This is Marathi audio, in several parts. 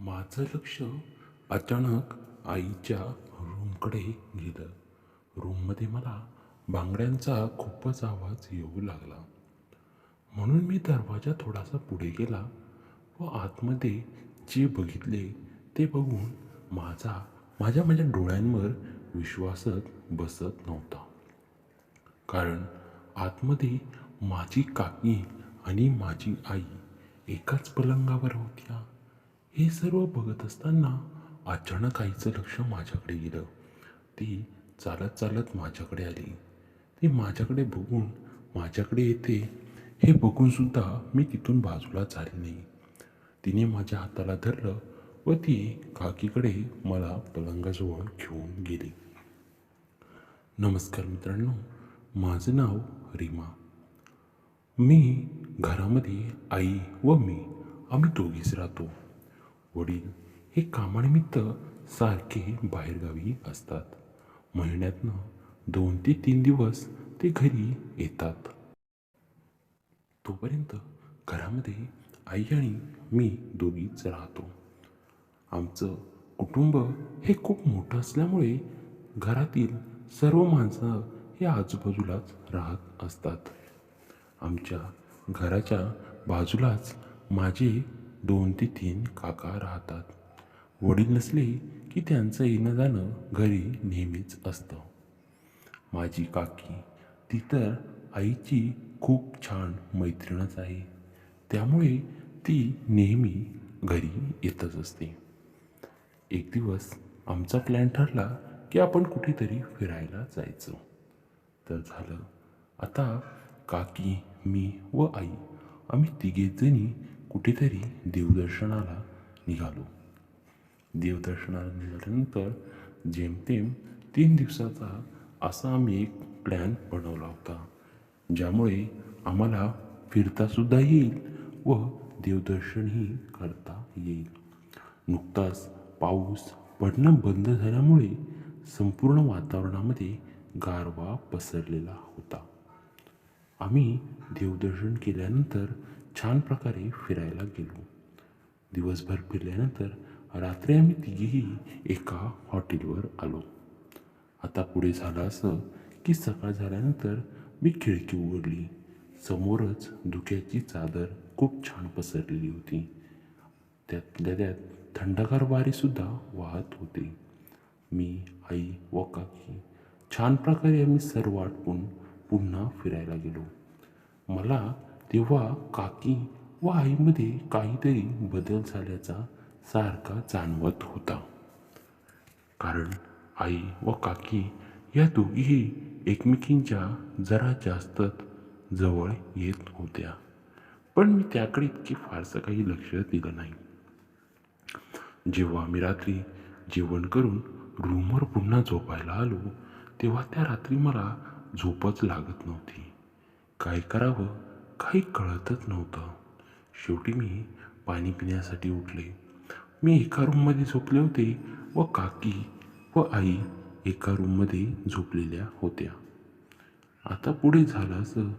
माझं लक्ष अचानक आईच्या रूमकडे गेलं. रूममध्ये मला बांगड्यांचा खूपच आवाज येऊ लागला. म्हणून मी दरवाजा थोडासा पुढे गेला व आतमध्ये जे बघितले ते बघून माझा माझ्या माझ्या डोळ्यांवर विश्वासच बसत नव्हता. कारण आतमध्ये माझी काकी आणि माझी आई एकाच पलंगावर होत्या. हे सर्व बघत असताना अचानक आईचं लक्ष माझ्याकडे गेलं. ती चालत चालत माझ्याकडे आली. ती माझ्याकडे बघून माझ्याकडे येते. हे बघूनसुद्धा मी तिथून बाजूला चालली नाही. तिने माझ्या हाताला धरलं व ती काकीकडे मला पलंगाजवळ घेऊन गेली. नमस्कार मित्रांनो माझं नाव रीमा. मी घरामध्ये आई व मी आम्ही दोघीच राहतो. वडील हे कामानिमित्त सारखे बाहेरगावी असतात. महिन्यातनं दोन ते तीन दिवस ते घरी येतात. तोपर्यंत घरामध्ये आई आणि मी दोघीच राहतो. आमचं कुटुंब हे खूप मोठं असल्यामुळे घरातील सर्व माणसं हे आजूबाजूलाच राहत असतात. आमच्या घराच्या बाजूलाच माझे दोन ते तीन काका राहतात. वडील नसले की त्यांचं येणं जाणं घरी नेहमीच असतं. माझी काकी ती तर आईची खूप छान मैत्रीणच आहे. त्यामुळे ती नेहमी घरी येतच असते. एक दिवस आमचा प्लॅन ठरला की आपण कुठेतरी फिरायला जायचं. तर झालं. आता काकी मी व आई आम्ही तिघेजणी कुठेतरी देवदर्शनाला निघालो. देवदर्शनाला निघाल्यानंतर जेमतेम तीन दिवसाचा असा आम्ही एक प्लॅन बनवला होता. ज्यामुळे आम्हाला फिरतासुद्धा येईल व देवदर्शनही करता येईल. नुकताच पाऊस पडणं बंद झाल्यामुळे संपूर्ण वातावरणामध्ये गारवा पसरलेला होता. आम्ही देवदर्शन केल्यानंतर छान प्रकारे फिरायला गेलो. दिवसभर फिरल्यानंतर रात्री आम्ही तिघेही एका हॉटेलवर आलो. आता पुढे झालं असं की सकाळ झाल्यानंतर मी खिडकी उघडली. समोरच धुक्याची चादर खूप छान पसरलेली होती. त्यातल्या त्यात थंडगार वारेसुद्धा वाहत होते. मी आई व काकी छान प्रकारे आम्ही सर्व आटपून पुन्हा फिरायला गेलो. मला तेव्हा काकी व आईमध्ये काहीतरी बदल झाल्याचा सारखा जाणवत होता. कारण आई व काकी या दोघीही एकमेकींच्या जरा जास्तच जवळ येत होत्या. पण मी त्याकडे इतकी फारसं काही लक्ष दिलं नाही. जेव्हा मी रात्री जेवण करून रूमवर पुन्हा झोपायला आलो तेव्हा त्या रात्री मला झोपच लागत नव्हती. काय करावं? काही कळतच नव्हतं. शेवटी मी पाणी पिण्यासाठी उठले. मी एका रूममध्ये झोपले होते व काकी व आई एका रूममध्ये झोपलेल्या होत्या. आता पुढे झालं असं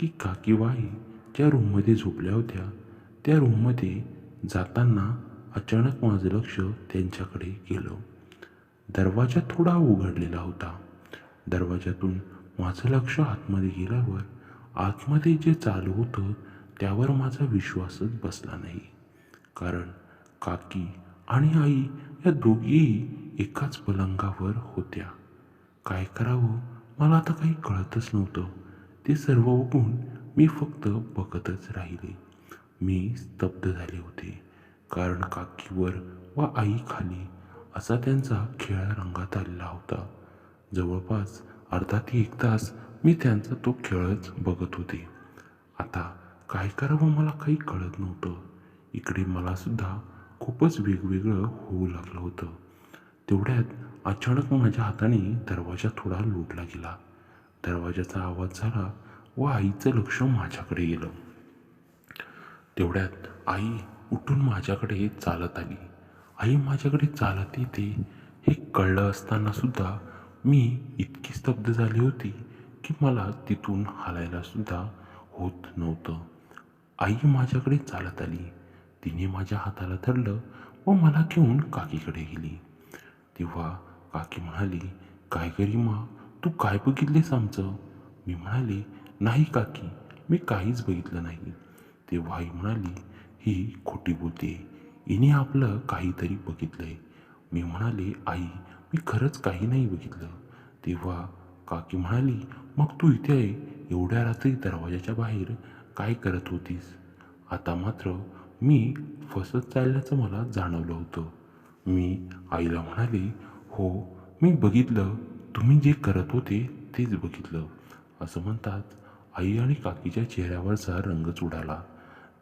की काकी व आई ज्या रूममध्ये झोपल्या होत्या त्या रूममध्ये जाताना अचानक माझं लक्ष त्यांच्याकडे गेलं. दरवाजा थोडा उघडलेला होता. दरवाजातून माझं लक्ष आतमध्ये गेल्यावर आतमध्ये जे चालू होतं त्यावर माझा विश्वासच बसला नाही. कारण काकी आणि आई या दोघीही एकाच पलंगावर होत्या. काय करावं मला आता काही कळतच नव्हतं. ते सर्व बघून मी फक्त बघतच राहिले. मी स्तब्ध झाले होते. कारण काकीवर व आई खाली असा त्यांचा खेळ रंगात आलेला होता. जवळपास अर्धा ते एक तास मी त्यांचा तो खेळच बघत होते. आता काय करावं मला काही कळत नव्हतं. इकडे मलासुद्धा खूपच वेगवेगळं होऊ लागलं होतं. तेवढ्यात अचानक माझ्या हाताने दरवाजा थोडा लोटला गेला. दरवाजाचा आवाज झाला व आईचं लक्ष माझ्याकडे गेलं. तेवढ्यात आई उठून माझ्याकडे चालत आली. आई माझ्याकडे चालत येते हे कळलं असताना सुद्धा मी इतकी स्तब्ध झाली होती. की मला तिथून हलायलासुद्धा होत नव्हतं. आई माझ्याकडे चालत आली. तिने माझ्या हाताला धरलं व मला घेऊन काकीकडे गेली. तेव्हा काकी म्हणाली काय गरिमा तू काय बघितलेस आमचं? मी म्हणाले नाही काकी मी काहीच बघितलं नाही. तेव्हा आई म्हणाली ही खोटी बोलते हिने आपलं काहीतरी बघितलंय. मी म्हणाले आई मी खरंच काही नाही बघितलं. तेव्हा काकी म्हणाली मग तू इथे आहे एवढ्या रात्री दरवाजाच्या बाहेर काय करत होतीस? आता मात्र मी फसत चालल्याचं मला जाणवलं होतं. मी आईला म्हणाले हो मी बघितलं. तुम्ही जे करत होते तेच बघितलं. असं म्हणतात आई आणि काकीच्या चेहऱ्यावरचा रंगच उडाला.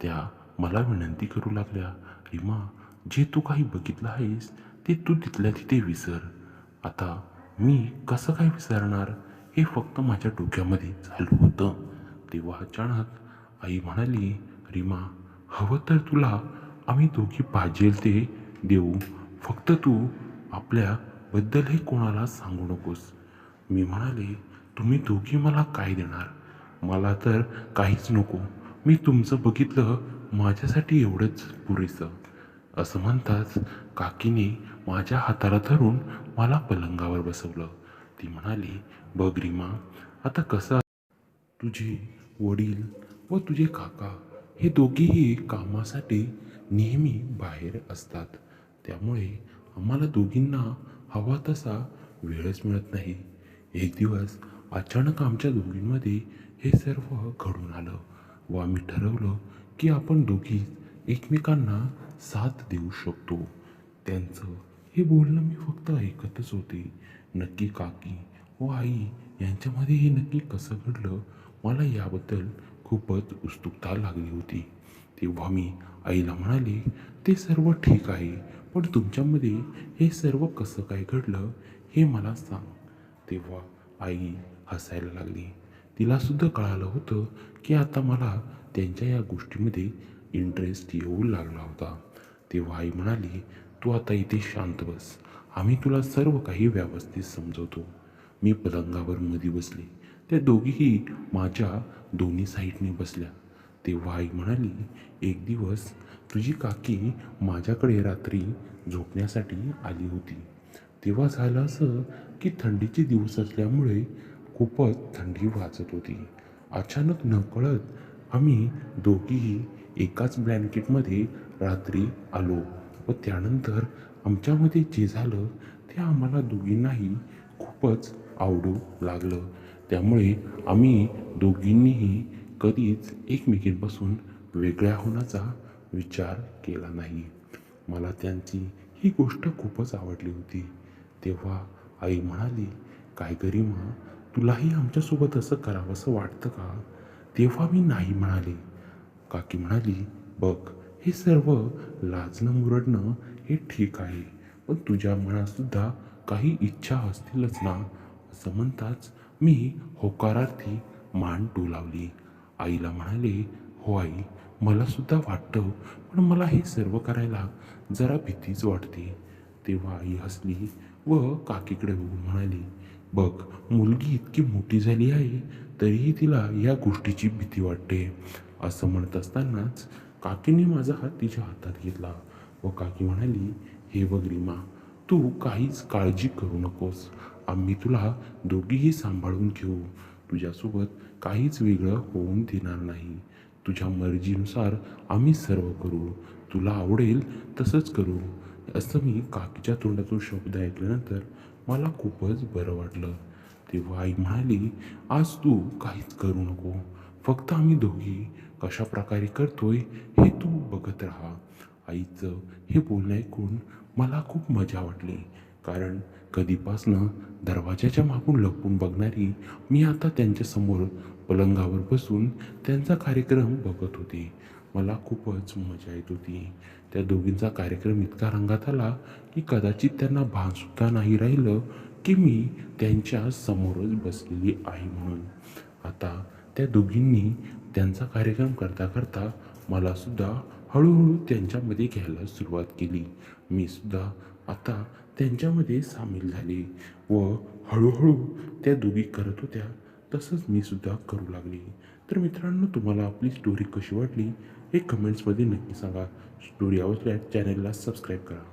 त्या मला विनंती करू लागल्या रिमा जे तू काही बघितलं आहेस ते तू तिथल्या तिथे विसर. आता मी कसं काय विसरणार? हे फक्त माझ्या डोक्यामध्ये चालू होतं. तेव्हा अचानक आई म्हणाली रिमा हवं तर तुला आम्ही दोघी पाहिजेल ते देऊ. फक्त तू आपल्याबद्दल हे कोणाला सांगू नकोस. मी म्हणाले तुम्ही दोघी मला काय देणार? मला तर काहीच नको. मी तुमचं बघितलं माझ्यासाठी एवढंच पुरेसं. असं म्हणताच काकीने माझ्या हाताला धरून मला पलंगावर बसवलं. ती म्हणाली बघ रीमा आता कसा तुझे वडील व तुझे काका हे दोघेही कामासाठी नेहमी बाहेर असतात. त्यामुळे आम्हाला दोघींना हवा तसा वेळच मिळत नाही. एक दिवस अचानक आमच्या दोघींमध्ये हे सर्व घडून आलं व आम्ही ठरवलं की आपण दोघी एकमेकांना साथ देऊ शकतो. त्यांचं हे बोलणं मी फक्त ऐकतच होते. नक्की काकी. व आई यांच्यामध्ये हे नक्की कसं घडलं? मला याबद्दल खूपच उत्सुकता लागली होती. तेव्हा मी आईला म्हणाले ते सर्व ठीक आहे पण तुमच्यामध्ये हे सर्व कसं काय घडलं हे मला सांग. तेव्हा आई हसायला लागली. तिलासुद्धा कळालं होतं की आता मला त्यांच्या या गोष्टीमध्ये इंटरेस्ट येऊ लागला होता. तेव्हा आई म्हणाली तू आता इथे शांत बस. आम्ही तुला सर्व काही व्यवस्थित समजवतो. मी पलंगावर मध्ये बसले. त्या दोघीही माझ्या दोन्ही साईडने बसल्या. तेव्हा आई म्हणाली एक दिवस तुझी काकी माझ्याकडे रात्री झोपण्यासाठी आली होती. तेव्हा झालं असं की थंडीचे दिवस असल्यामुळे खूपच थंडी वाजत होती. अचानक नकळत आम्ही दोघीही एकाच ब्लँकेटमध्ये रात्री आलो व त्यानंतर आमच्यामध्ये जे झालं ते आम्हाला दोघींनाही खूपच आवडू लागलं. त्यामुळे आम्ही दोघींनीही कधीच एकमेकींपासून वेगळ्या होण्याचा विचार केला नाही. मला त्यांची ही गोष्ट खूपच आवडली होती. तेव्हा आई म्हणाली काय गरिमा तुलाही आमच्यासोबत असं करावंसं वाटतं का? तेव्हा मी नाही म्हणाले. काकी म्हणाली बघ हे सर्व लाजणं मुरडणं हे ठीक आहे पण तुझ्या मनातसुद्धा काही इच्छा असतीलच ना? असं म्हणताच मी होकारार्थी मान डोलावली आईला म्हणाले हो आई मला सुद्धा वाटतं पण मला हे सर्व करायला जरा भीतीच वाटते. तेव्हा आई हसली व काकीकडे बघून म्हणाली बघ मुलगी इतकी मोठी झाली आहे तरीही तिला या गोष्टीची भीती वाटते. असं म्हणत असतानाच काकीने माझा हात तिच्या हातात घेतला. व काकी म्हणाली हे बघ तू काहीच काळजी करू नकोस. आम्ही तुला दोघीही सांभाळून घेऊ. तुझ्यासोबत काहीच वेगळं होऊन देणार नाही. तुझ्या मर्जीनुसार आम्ही सर्व करू. तुला आवडेल तसंच करू. असं मी काकीच्या तोंडातून शब्द ऐकल्यानंतर मला खूपच बरं वाटलं. तेव्हा आई म्हणाली आज तू काहीच करू नको. फक्त आम्ही दोघी कशा प्रकारे करतोय हे तू बघत राहा. आईचं हे बोलणं ऐकून मला खूप मजा वाटली. कारण कधीपासनं दरवाजाच्या मागून लपून बघणारी मी आता त्यांच्यासमोर पलंगावर बसून त्यांचा कार्यक्रम बघत होते. मला खूपच मजा येत होती. त्या दोघींचा कार्यक्रम इतका रंगात आला की कदाचित त्यांना भानसुद्धा नाही राहिलं की मी त्यांच्या समोरच बसलेली आहे म्हणून. आता त्या दोघींनी त्यांचा कार्यक्रम करता करता मलासुद्धा हळूहळू त्यांच्यामध्ये घ्यायला सुरुवात केली. मी सुद्धा आता त्यांच्यामध्ये सामील झाले व हळूहळू त्या दोघी करत होत्या. तसंच मी सुद्धा करू लागले. तर मित्रांनो तुम्हाला आपली स्टोरी कशी वाटली हे कमेंट्समध्ये नक्की सांगा. स्टोरी आवडल्यास चॅनलला सबस्क्राईब करा.